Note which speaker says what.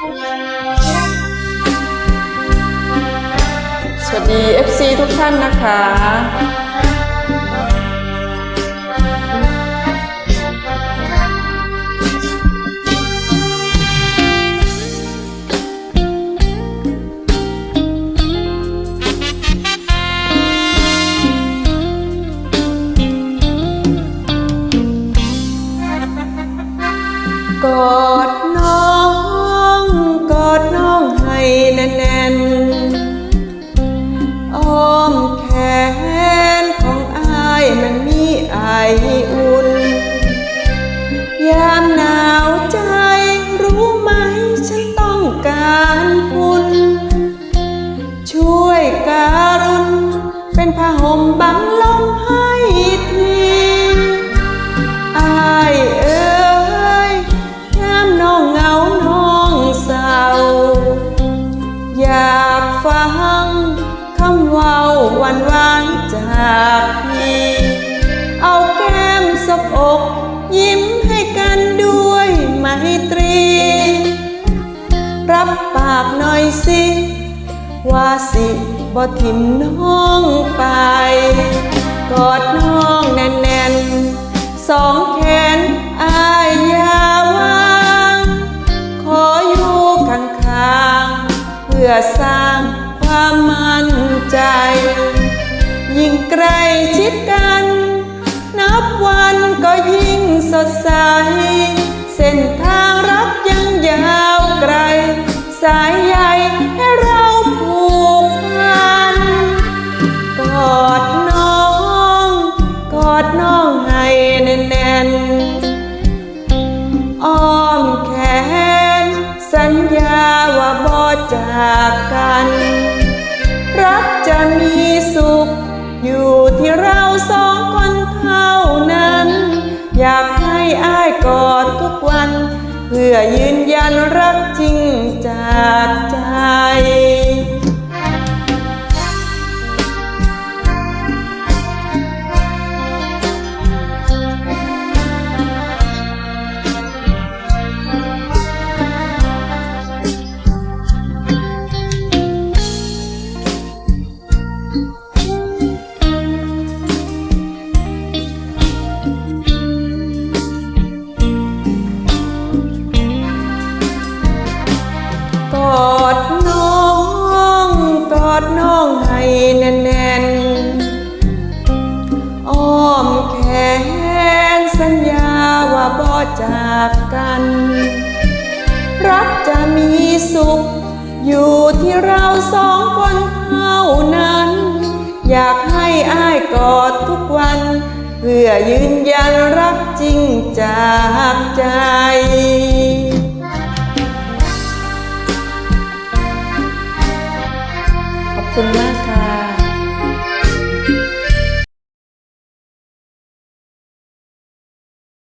Speaker 1: สวัสดี FC ทุกท่านนะคะก ก ยิ้มให้กันด้วยไมตรี รับปากหน่อยสิ ว่าสิบ่ทิมน้องไป กอดน้องแน่นๆ สองแขนอายยาวางขออยู่ข้างๆ เพื่อสร้างความมั่นใจ ยิ่งใกล้ชิดกัน สดใส เส้นทางรักยังยาวไกล สายใยให้เราผูกพัน กอดน้อง กอดน้องให้แน่นๆอ้อมแขน สัญญาว่าบ่จากกัน รักจะมีสุข อยู่ที่เราสองคน เพื่อยืนยันรักจริงจากใจ สัญญาว่าบ่จากกัน รักจะมีสุข อยู่ที่เราสองคนเท่านั้น อยากให้อ้ายกอดทุกวัน เพื่อยืนยันรักจริงจากใจ